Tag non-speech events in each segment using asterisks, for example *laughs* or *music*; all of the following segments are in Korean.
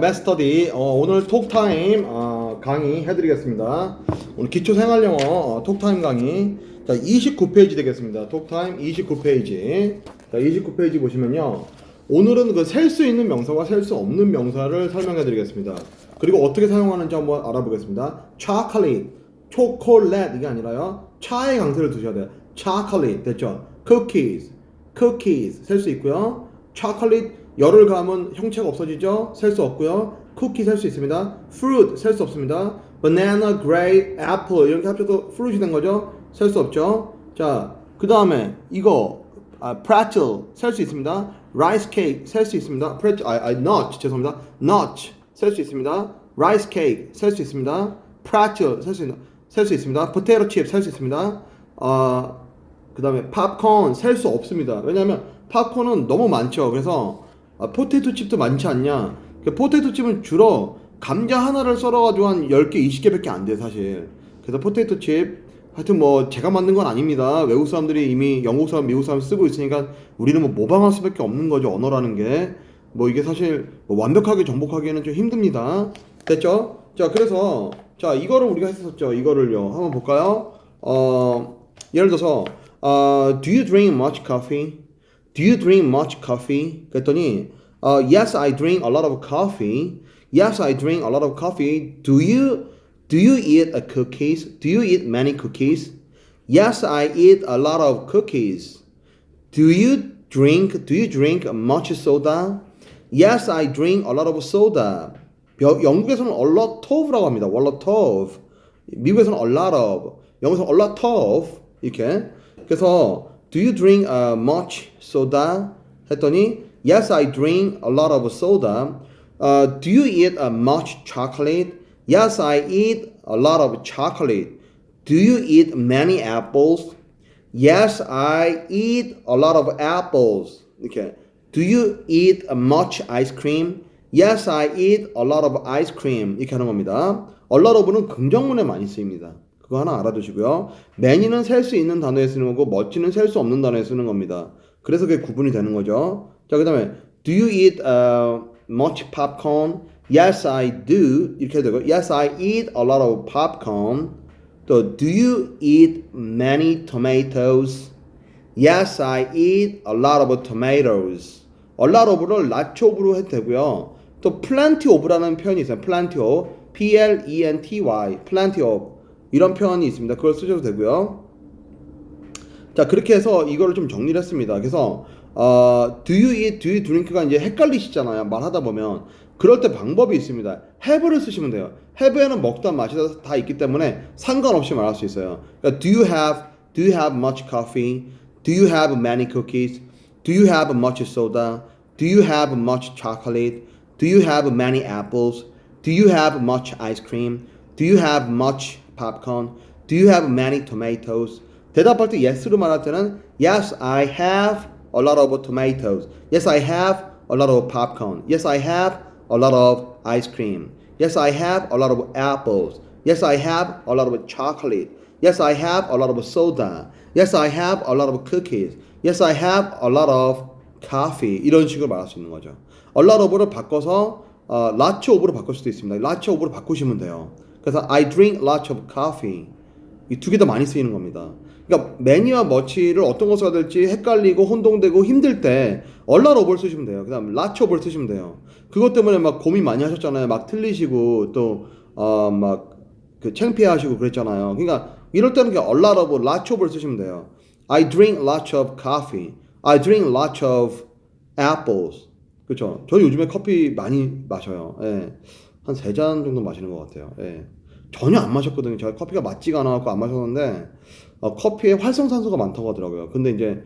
매스터디 어, 오늘 톡타임 어, 강의 해드리겠습니다. 오늘 기초 생활 영어 어, 톡타임 강의 자 29페이지 되겠습니다. 톡타임 29페이지 자 29페이지 보시면요 오늘은 그 셀 수 있는 명사와 셀 수 없는 명사를 설명해 드리겠습니다. 그리고 어떻게 사용하는지 한번 알아보겠습니다. 초콜릿 이게 아니라요 차의 강세를 두셔야 돼요. chocolate 됐죠? cookies, cookies 셀수 있고요. chocolate 열을 가하면 형체가 없어지죠. 셀 수 없고요. 쿠키 셀 수 있습니다. fruit 셀 수 없습니다. banana, grape, apple 이렇게 합쳐서 fruit이 된 거죠. 셀 수 없죠. 자, 그 다음에 이거 아, pretzel 셀 수 있습니다. rice cake 셀 수 있습니다. pretzel, 아, 아, nut 죄송합니다. nut 셀수 있습니다. rice cake 셀 수 있습니다. pretzel 셀 수 있, 셀수 있습니다. potato chip 셀 수 있습니다. 어, 그 다음에 팝콘 셀 수 없습니다. 왜냐하면 팝콘은 너무 많죠. 그래서 아, 포테이토 칩도 많지 않냐? 그 포테이토 칩은 주로 감자 하나를 썰어가지고 한 10개, 20개밖에 안 돼, 사실. 그래서 포테이토 칩, 하여튼 뭐 제가 만든 건 아닙니다. 외국 사람들이 이미 영국 사람, 미국 사람 쓰고 있으니까 우리는 뭐 모방할 수밖에 없는 거죠, 언어라는 게. 뭐 이게 사실 뭐 완벽하게 정복하기에는 좀 힘듭니다. 됐죠? 자, 그래서 자, 이거를 우리가 했었죠. 이거를요. 한번 볼까요? 어, 예를 들어서 어, do you drink much coffee? Do you drink much coffee? 그랬더니 uh, Yes, I drink a lot of coffee. Yes, I drink a lot of coffee. Do you do you eat a cookies? Do you eat many cookies? Yes, I eat a lot of cookies. Do you drink do you drink much soda? Yes, I drink a lot of soda. 여- 영국에서는 a lot of라고 합니다. a lot of. 미국에서는 a lot of. 영국에서는 a lot of 이렇게. 그래서 do you drink uh, much soda? 했더니 yes, I drink a lot of soda. Uh, do you eat uh, much chocolate? Yes, I eat a lot of chocolate. Do you eat many apples? Yes, I eat a lot of apples. 이렇게. Do you eat much ice cream? Yes, I eat a lot of ice cream. 이렇게 하는 겁니다. a lot of는 긍정문에 많이 쓰입니다. 그거 하나 알아두시고요. many는 셀 수 있는 단어에 쓰는 거고 much는 셀 수 없는 단어에 쓰는 겁니다. 그래서 그게 구분이 되는 거죠. 자, 그 다음에 do you eat uh, much popcorn? Yes, I do. 이렇게 되고 yes, I eat a lot of popcorn. 또 do you eat many tomatoes? Yes, I eat a lot of tomatoes. a lot of를 lot of로 해도 되고요. 또 plenty of라는 표현이 있어요. plenty of, P-L-E-N-T-Y, plenty of 이런 표현이 있습니다. 그걸 쓰셔도 되고요. 자 그렇게 해서 이거를 좀 정리를 했습니다. 그래서 어, do you eat, do you drink가 이제 헷갈리시잖아요. 말하다 보면 그럴 때 방법이 있습니다. have를 쓰시면 돼요. have에는 먹다 마시다 다 있기 때문에 상관없이 말할 수 있어요. 그러니까 do you have, do you have much coffee? Do you have many cookies? Do you have much soda? Do you have much chocolate? Do you have many apples? Do you have much ice cream? Do you have much popcorn? Do you have many tomatoes? 대답할 때 yes로 말할 때는 Yes, I have a lot of tomatoes. Yes, I have a lot of popcorn. Yes, I have a lot of ice cream. Yes, I have a lot of apples. Yes, I have a lot of chocolate. Yes, I have a lot of soda. Yes, I have a lot of cookies. Yes, I have a lot of coffee. 이런 식으로 말할 수 있는 거죠. a lot of를 바꿔서 어, lots of로 바꿀 수도 있습니다. lots of로 바꾸시면 돼요. 그래서 I drink lots of coffee. 이 두 개 다 많이 쓰이는 겁니다. 그러니까 many와 much를 어떤 거 써야 될지 헷갈리고 혼동되고 힘들 때 lot of를 쓰시면 돼요. 그다음 of를 쓰시면 돼요. 그것 때문에 막 고민 많이 하셨잖아요. 막 틀리시고 또어막그 창피해하시고 그랬잖아요. 그러니까 이럴 때는 of, lots of를 쓰시면 돼요. I drink lots of coffee. I drink lots of apples. 그렇죠. 저 요즘에 커피 많이 마셔요. 예. 한 세 잔 정도 마시는 것 같아요. 예. 전혀 안 마셨거든요. 제가 커피가 맞지가 않아갖고 안 마셨는데 어, 커피에 활성산소가 많다고 하더라고요. 근데 이제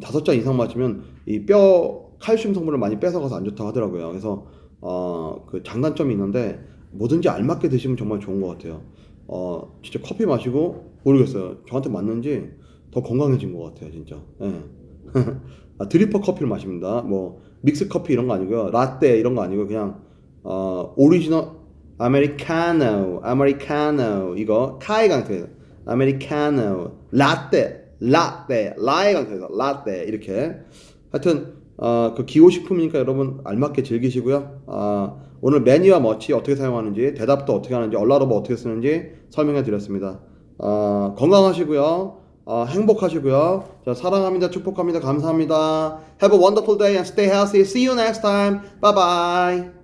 다섯 잔 이상 마시면 이 뼈 칼슘 성분을 많이 뺏어가서 안 좋다고 하더라고요. 그래서 어, 그 장단점이 있는데 뭐든지 알맞게 드시면 정말 좋은 것 같아요. 어, 진짜 커피 마시고 모르겠어요. 저한테 맞는지 더 건강해진 것 같아요, 진짜. 예. *laughs* 아, 드리퍼 커피를 마십니다. 뭐 믹스 커피 이런 거 아니고요. 라떼 이런 거 아니고 그냥 어, 오리지널 아메리카노, 아메리카노 이거 카의 강태에서 아메리카노, 라떼, 라떼, 라의 강태에서 라떼 이렇게 하여튼 어, 그 기호식품이니까 여러분 알맞게 즐기시고요. 어, 오늘 매니와 머치 어떻게 사용하는지, 대답도 어떻게 하는지, 얼라로버 어떻게 쓰는지 설명해 드렸습니다. 어, 건강하시고요. 어, 행복하시고요. 자, 사랑합니다. 축복합니다. 감사합니다. Have a wonderful day and stay healthy. See you next time. Bye bye.